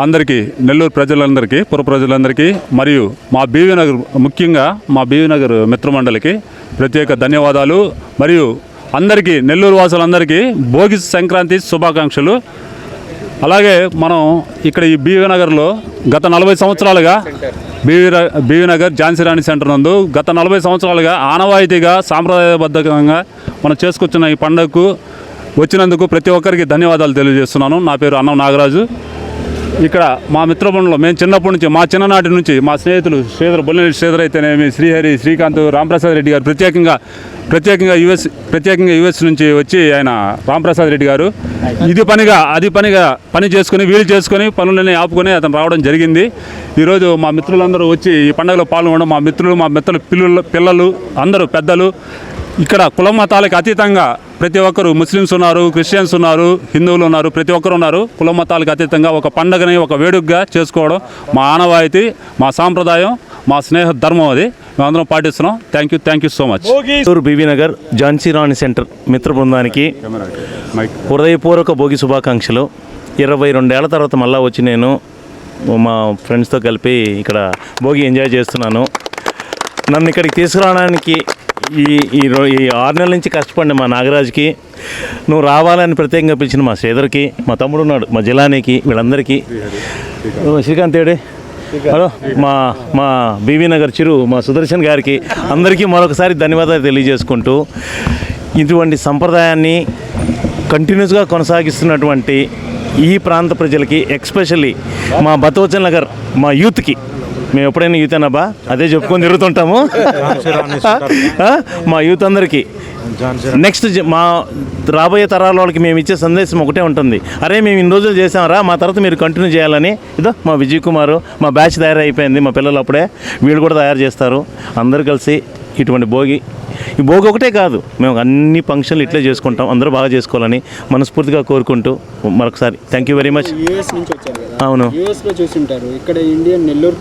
అందరికీ నెల్లూరు ప్రజలందరికీ పుర ప్రజలందరికీ మరియు మా బీవీ నగర్ ముఖ్యంగా మా బీవీ నగర్ మిత్రమండలికి ప్రత్యేక ధన్యవాదాలు. మరియు అందరికీ నెల్లూరు వాసులందరికీ భోగి సంక్రాంతి శుభాకాంక్షలు. అలాగే మనం ఇక్కడ ఈ బీవీ నగర్లో గత నలభై సంవత్సరాలుగా BV BV Nagar Jhansi Rani centre నందు గత నలభై సంవత్సరాలుగా ఆనవాయితీగా సాంప్రదాయబద్ధంగా మనం చేసుకొచ్చిన ఈ పండుగకు వచ్చినందుకు ప్రతి ఒక్కరికి ధన్యవాదాలు తెలియజేస్తున్నాను. నా పేరు అన్నం నాగరాజు. ఇక్కడ మా మిత్రబృందంలో మేము చిన్నప్పటి నుంచి మా చిన్ననాటి నుంచి మా స్నేహితులు శ్రీధర్ బొల్లిరెడ్డి శ్రీధర్ అయితేనేమి శ్రీహరి శ్రీకాంత్ రాంప్రసాద్ రెడ్డి గారు ప్రత్యేకంగా ప్రత్యేకంగా యుఎస్ ప్రత్యేకంగా యుఎస్ నుంచి వచ్చి ఆయన రాంప్రసాద్ రెడ్డి గారు. ఇది పనిగా అది పనిగా పని చేసుకుని వీలు చేసుకొని పనులని ఆపుకొని అతను రావడం జరిగింది. ఈరోజు మా మిత్రులందరూ వచ్చి ఈ పండుగలో పాల్గొనడం మా మిత్రులు మా మిత్రుల పిల్లలు పిల్లలు అందరూ పెద్దలు ఇక్కడ కుల మతాలకు అతీతంగా ప్రతి ఒక్కరు ముస్లిమ్స్ ఉన్నారు క్రిస్టియన్స్ ఉన్నారు హిందువులు ఉన్నారు ప్రతి ఒక్కరు ఉన్నారు. కుల మతాలకు అతీతంగా ఒక పండగని ఒక వేడుకగా చేసుకోవడం మా ఆనవాయితీ మా సాంప్రదాయం మా స్నేహ ధర్మం అది. మేమందరం పాటిస్తున్నాం. Thank you thank you so much Chittoor BV Nagar Jhansi Rani centre మిత్ర బృందానికి హృదయపూర్వక భోగి శుభాకాంక్షలు. ఇరవై రెండేళ్ళ తర్వాత మళ్ళీ వచ్చి నేను మా ఫ్రెండ్స్తో కలిపి ఇక్కడ భోగి ఎంజాయ్ చేస్తున్నాను. నన్ను ఇక్కడికి తీసుకురావడానికి ఈ ఈ ఈ ఆరు నెలల నుంచి కష్టపడి మా నాగరాజుకి నువ్వు రావాలని ప్రత్యేకంగా పిలిచిన మా శ్రీధర్కి మా తమ్ముడు ఉన్నాడు మా జిలానీకి వీళ్ళందరికీ. శ్రీకాంత్ ఏడే? హలో మా మా బీవీ నగర్ చిరు మా సుదర్శన్ గారికి అందరికీ మరొకసారి ధన్యవాదాలు తెలియజేసుకుంటూ ఇటువంటి సంప్రదాయాన్ని కంటిన్యూస్గా కొనసాగిస్తున్నటువంటి ఈ ప్రాంత ప్రజలకి ఎక్స్పెషల్లీ మా బతవచన్ నగర్ మా యూత్కి మేము ఎప్పుడైనా యూత్ అనబ్బా అదే చెప్పుకొని తిరుగుతుంటాము? మా యూత్ అందరికీ. నెక్స్ట్ మా రాబోయే తరాల వాళ్ళకి మేము ఇచ్చే సందేశం ఒకటే ఉంటుంది. అరే మేము ఇన్ని రోజులు చేసామరా మా తర్వాత మీరు కంటిన్యూ చేయాలని. ఇదో మా విజయ్ కుమార్ మా బ్యాచ్ తయారైపోయింది మా పిల్లలు అప్పుడే. వీళ్ళు కూడా తయారు చేస్తారు. అందరూ కలిసి ఇటువంటి భోగి ఈ భోగి ఒకటే కాదు. మేము అన్ని ఫంక్షన్లు ఇట్లే చేసుకుంటాం. అందరూ బాగా చేసుకోవాలని మనస్ఫూర్తిగా కోరుకుంటూ మరొకసారి thank you very much US నుంచి వచ్చారు కదా? అవును. ఇక్కడ ఇండియన్ నెల్లూరు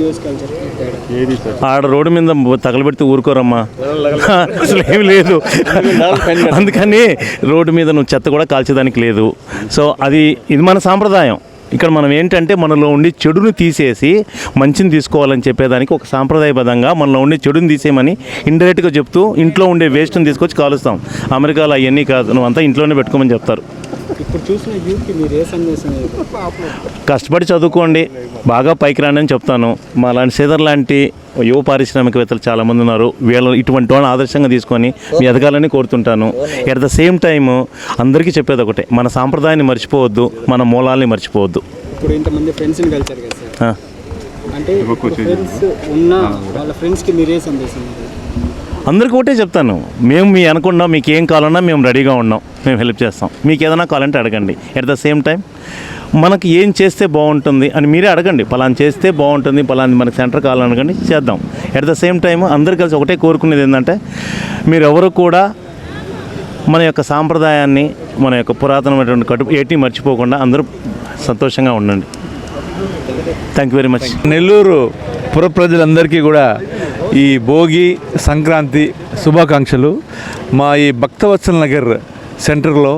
యూఎస్ ఆడ రోడ్డు మీద తగలబెడితే ఊరుకోరమ్మా. అసలు ఏమి లేదు అందుకని రోడ్డు మీద నువ్వు చెత్త కూడా కాల్చేదానికి లేదు. సో అది ఇది మన సాంప్రదాయం. ఇక్కడ మనం ఏంటంటే మనలో ఉండి చెడుని తీసేసి మంచిని తీసుకోవాలని చెప్పేదానికి ఒక సాంప్రదాయబద్ధంగా మనలో ఉండి చెడుని తీసేయమని ఇండైరెక్ట్గా చెప్తూ ఇంట్లో ఉండే వేస్ట్ని తీసుకొచ్చి కాలుస్తాం. అమెరికాలో అవన్నీ కాదు. నువ్వు అంతా ఇంట్లోనే పెట్టుకోమని చెప్తారు. ఇప్పుడు చూసిన యూత్కి మీరు ఏ సందేశం? కష్టపడి చదువుకోండి. బాగా పైకి రాండి అని చెప్తాను. మా లాంటి సీదర్ లాంటి యువ పారిశ్రామికవేత్తలు చాలామంది ఉన్నారు. వీళ్ళు ఇటువంటి వాళ్ళని ఆదర్శంగా తీసుకొని మీ ఎదగాలని కోరుతుంటాను. ఎట్ ద సేమ్ టైమ్ అందరికీ చెప్పేది ఒకటే. మన సాంప్రదాయాన్ని మర్చిపోవద్దు మన మూలాల్ని మర్చిపోవద్దు. ఇప్పుడు ఇంతమంది ఫ్రెండ్స్ని కలిసారు కదా సార్. ఆ. అంటే ఫ్రెండ్స్ ఉన్న వాళ్ళ ఫ్రెండ్స్కి మీరు ఏ సందేశం? అందరికీ ఒకటే చెప్తాను. మేము మీ అనుకున్నాం మీకు ఏం కావాలన్నా మేము రెడీగా ఉన్నాం మేము హెల్ప్ చేస్తాం. మీకు ఏదైనా కావాలంటే అడగండి. ఎట్ ద సేమ్ టైం మనకి ఏం చేస్తే బాగుంటుంది అని మీరే అడగండి. పలానా చేస్తే బాగుంటుంది పలాని మనకి సెంటర్ కావాలనగండి చేద్దాం. ఎట్ ద సేమ్ టైం అందరు కలిసి ఒకటే కోరుకునేది ఏంటంటే మీరు ఎవరు కూడా మన యొక్క సాంప్రదాయాన్ని మన యొక్క పురాతనమైనటువంటి కడుపు ఏటి మర్చిపోకుండా అందరూ సంతోషంగా ఉండండి. Thank you very much Nellore పుర ప్రజలందరికీ కూడా ఈ భోగి సంక్రాంతి శుభాకాంక్షలు మా ఈ భక్తవత్సల నగర్ సెంటర్లో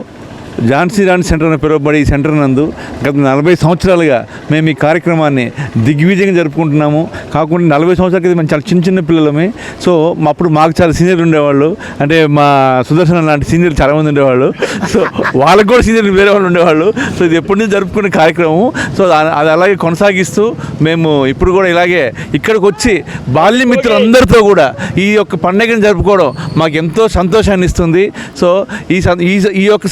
ఝాన్సీ రాణి సెంటర్ అని పిలువబడే ఈ సెంటర్ నందు గత నలభై సంవత్సరాలుగా మేము ఈ కార్యక్రమాన్ని దిగ్విజయంగా జరుపుకుంటున్నాము. కాకుండా నలభై సంవత్సరాల క్రితం మేము చాలా చిన్న చిన్న పిల్లలమే. సో అప్పుడు మాకు చాలా సీనియర్లు ఉండేవాళ్ళు. అంటే మా సుదర్శన లాంటి సీనియర్లు చాలామంది ఉండేవాళ్ళు. సో వాళ్ళకు కూడా సీనియర్లు వేరే వాళ్ళు ఉండేవాళ్ళు. సో ఇది ఎప్పటి నుంచి జరుపుకునే కార్యక్రమం సో అది అలాగే కొనసాగిస్తూ మేము ఇప్పుడు కూడా ఇలాగే ఇక్కడికి వచ్చి బాల్యమిత్రులందరితో కూడా ఈ యొక్క పండుగను జరుపుకోవడం మాకు ఎంతో సంతోషాన్ని ఇస్తుంది. సో ఈ ఈ యొక్క ఈ యొక్క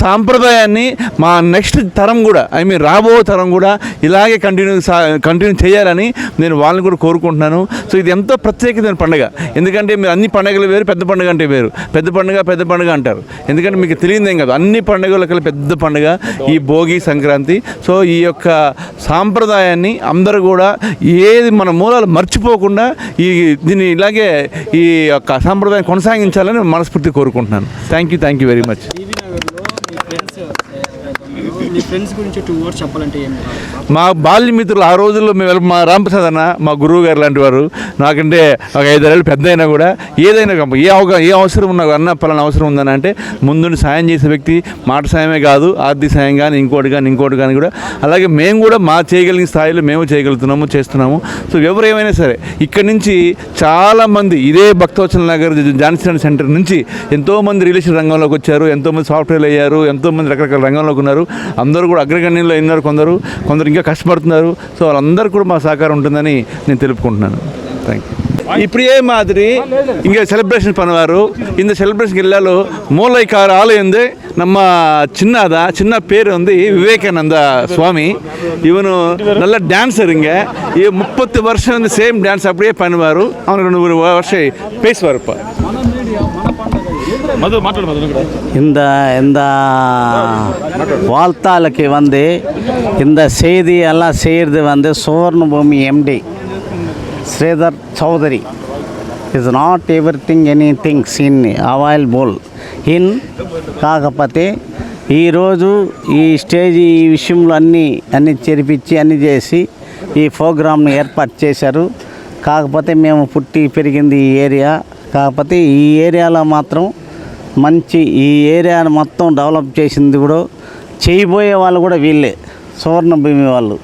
సాంప్రదాయాన్ని మా నెక్స్ట్ తరం కూడా ఐ మీన్ రాబో తరం కూడా ఇలాగే కంటిన్యూ సా కంటిన్యూ చేయాలని నేను వాళ్ళని కూడా కోరుకుంటున్నాను. సో ఇది ఎంతో ప్రత్యేకమైన పండుగ. ఎందుకంటే మీరు అన్ని పండుగలు వేరు పెద్ద పండుగ అంటే వేరు. పెద్ద పండుగ పెద్ద పండుగ అంటారు. ఎందుకంటే మీకు తెలియదేం కాదు అన్ని పండుగల కల్లా పెద్ద పండుగ ఈ భోగి సంక్రాంతి. సో ఈ యొక్క సాంప్రదాయాన్ని అందరూ కూడా ఏది మన మూలాలు మర్చిపోకుండా ఈ దీన్ని ఇలాగే ఈ యొక్క సాంప్రదాయం కొనసాగించాలని మనస్ఫూర్తి కోరుకుంటున్నాను. Thank you thank you very much me friends గురించి టూ వర్డ్స్ చెప్పాలంటే ఏం మా బాల్య మిత్రులు ఆ రోజుల్లో మేము మా రామప్రసాద్ అన్న మా గురువు గారు లాంటి వారు నాకంటే ఒక ఐదారేళ్ళు పెద్ద అయినా కూడా ఏదైనా ఏ అవగా ఏ అవసరం ఉన్నా అన్న పలానా అవసరం ఉందని అంటే ముందుండి సాయం చేసే వ్యక్తి మాట సాయమే కాదు ఆర్థిక సాయం కానీ ఇంకోటి కానీ ఇంకోటి కానీ కూడా. అలాగే మేము కూడా మా చేయగలిగిన స్థాయిలో మేము చేయగలుగుతున్నాము చేస్తున్నాము. సో ఎవరు ఏమైనా సరే ఇక్కడి నుంచి చాలామంది ఇదే భక్తవచన నగర్ జాన్సన్ సెంటర్ నుంచి ఎంతోమంది రిలేషన్ రంగంలోకి వచ్చారు ఎంతోమంది సాఫ్ట్వేర్లు అయ్యారు ఎంతోమంది రకరకాల రంగంలోకి ఉన్నారు. అందరూ కూడా అగ్రగణ్యంలో ఉన్నారు కొందరు కొందరు ఇంకా కష్టపడుతున్నారు సో వాళ్ళందరూ కూడా మా సహకారం ఉంటుందని నేను తెలుపుకుంటున్నాను థ్యాంక్ యూ இப்படியே மாதிரி இங்கே செலிப்ரேஷன் பண்ணுவார் இந்த செலிப்ரேஷன் எல்லாரும் மூளைக்கார ஆலயம் நம்ம சின்னதா சின்ன பேர் வந்து விவேகானந்த சுவாமி இவனு நல்ல டான்ஸருங்க இவ முப்பத்து வருஷம் வந்து சேம் டான்ஸ் அப்படியே பண்ணுவார் அவனுக்கு ரெண்டு ஒரு வருஷம் பேசுவார் இப்போ இந்த இந்த வாழ்த்தாளுக்கு வந்து இந்த செய்தி எல்லாம் செய்கிறது வந்து Suvarnabhoomi MD Sridhar Chowdary is not everything anythings in available in కాకపోతే ఈరోజు ఈ స్టేజ్ ఈ విషయంలో అన్నీ అన్నీ చెరిపించి అన్నీ చేసి ఈ ప్రోగ్రామ్ను ఏర్పాటు చేశారు కాకపోతే మేము పుట్టి పెరిగింది ఈ ఏరియా కాకపోతే ఈ ఏరియాలో మాత్రం మంచి ఈ ఏరియాను మొత్తం డెవలప్ చేసింది కూడా చేయబోయే వాళ్ళు కూడా వీళ్ళే సువర్ణ భూమి వాళ్ళు.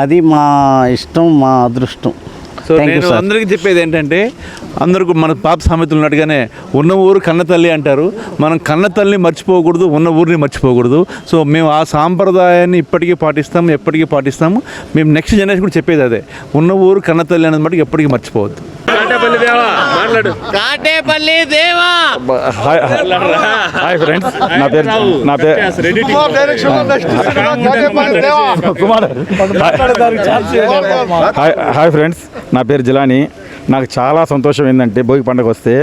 అది మా ఇష్టం మా అదృష్టం. సో నేను అందరికీ చెప్పేది ఏంటంటే అందరికీ మన పాత సామెతలు ఉన్నట్టుగానే ఉన్న ఊరు కన్న తల్లి అంటారు. మనం కన్న తల్లిని మర్చిపోకూడదు ఉన్న ఊరిని మర్చిపోకూడదు. సో మేము ఆ సాంప్రదాయాన్ని ఇప్పటికీ పాటిస్తాము ఎప్పటికీ పాటిస్తాము. మేము నెక్స్ట్ జనరేషన్ కూడా చెప్పేది అదే ఉన్న ఊరు కన్న తల్లి అనేది మటుకు ఎప్పటికీ మర్చిపోవద్దు. హాయ్ ఫ్రెండ్స్ నా పేరు నా పేరు కుమార్ హాయ్ హాయ్. ఫ్రెండ్స్ నా పేరు జిలాని. నాకు చాలా సంతోషం ఏంటంటే భోగి పండుగ వస్తే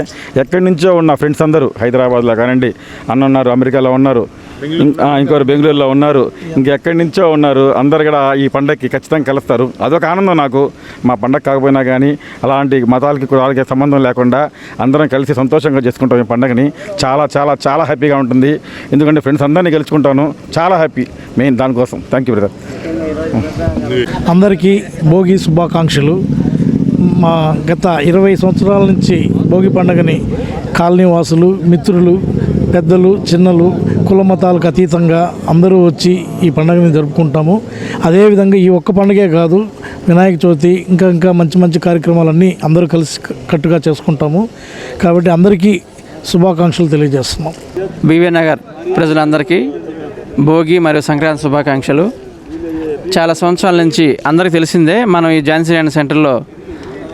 ఎక్కడి నుంచో ఉన్న ఫ్రెండ్స్ అందరూ హైదరాబాద్లో కానివ్వండి అన్న ఉన్నారు అమెరికాలో ఉన్నారు. ఇం- ఆ, ఇంకొకరు బెంగళూరులో ఉన్నారు. ఇంకెక్కడి నుంచో ఉన్నారు. అందరు కూడా ఈ పండగకి ఖచ్చితంగా కలుస్తారు. అదొక ఆనందం నాకు. మా పండగ కాకపోయినా కానీ అలాంటి మతాలకి కులాలకి సంబంధం లేకుండా అందరం కలిసి సంతోషంగా చేసుకుంటాం ఈ పండగని. చాలా చాలా చాలా హ్యాపీగా ఉంటుంది. ఎందుకంటే ఫ్రెండ్స్ అందరినీ గెలుచుకుంటాను. చాలా హ్యాపీ. మెయిన్ దానికోసం. థ్యాంక్ యూ బ్రదర్ అందరికీ భోగి శుభాకాంక్షలు. మా గత ఇరవై సంవత్సరాల నుంచి భోగి పండుగని కాలనీ వాసులు మిత్రులు పెద్దలు చిన్నలు కుల మతాలకు అతీతంగా అందరూ వచ్చి ఈ పండుగని జరుపుకుంటాము. అదేవిధంగా ఈ ఒక్క పండుగే కాదు వినాయక చవితి ఇంకా ఇంకా మంచి మంచి కార్యక్రమాలన్నీ అందరూ కలిసి కట్టుగా చేసుకుంటాము. కాబట్టి అందరికీ శుభాకాంక్షలు తెలియజేస్తున్నాం. బీవీ నగర్ ప్రజలందరికీ భోగి మరియు సంక్రాంతి శుభాకాంక్షలు. చాలా సంవత్సరాల నుంచి అందరికీ తెలిసిందే మనం ఈ ఝాన్సీ ల్యాండ్ సెంటర్లో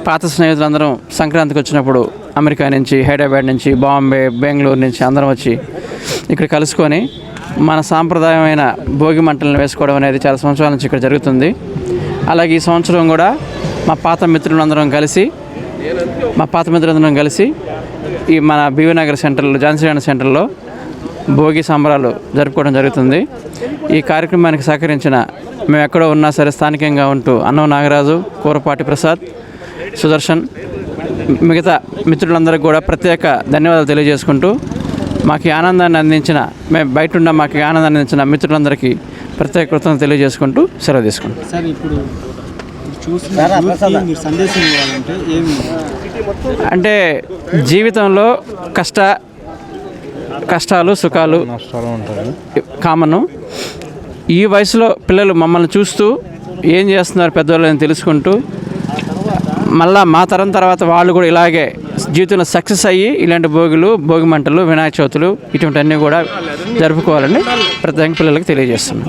పాత స్నేహితులందరం సంక్రాంతికి వచ్చినప్పుడు అమెరికా నుంచి హైదరాబాద్ నుంచి బాంబే బెంగళూరు నుంచి అందరం వచ్చి ఇక్కడ కలుసుకొని మన సాంప్రదాయమైన భోగి మంటలను వేసుకోవడం అనేది చాలా సంవత్సరాల నుంచి ఇక్కడ జరుగుతుంది. అలాగే ఈ సంవత్సరం కూడా మా పాత మిత్రులందరం కలిసి మా పాత మిత్రులందరం కలిసి ఈ మన బీవీనగర్ సెంటర్లో జాన్సీరాణ సెంటర్లో భోగి సంబరాలు జరుపుకోవడం జరుగుతుంది. ఈ కార్యక్రమానికి సహకరించిన మేము ఎక్కడో ఉన్నా సరే స్థానికంగా ఉంటూ అన్నం నాగరాజు కూరపాటి ప్రసాద్ సుదర్శన్ మిగతా మిత్రులందరికీ కూడా ప్రత్యేక ధన్యవాదాలు తెలియజేసుకుంటూ మాకు ఆనందాన్ని అందించిన మేము బయట ఉన్న మాకు ఆనందాన్ని అందించిన మిత్రులందరికీ ప్రత్యేక కృతజ్ఞతలు తెలియజేసుకుంటూ సెలవు తీసుకుంటాం. సార్ ఇప్పుడు అంటే జీవితంలో కష్ట కష్టాలు సుఖాలు కామను. ఈ వయసులో పిల్లలు మమ్మల్ని చూస్తూ ఏం చేస్తున్నారు పెద్దవాళ్ళు అని తెలుసుకుంటూ మళ్ళా మా తరం తర్వాత వాళ్ళు కూడా ఇలాగే జీవితంలో సక్సెస్ అయ్యి ఇలాంటి భోగులు భోగి మంటలు వినాయక చవితులు ఇటువంటివన్నీ కూడా జరుపుకోవాలని ప్రతి పిల్లలకి తెలియజేస్తున్నాం.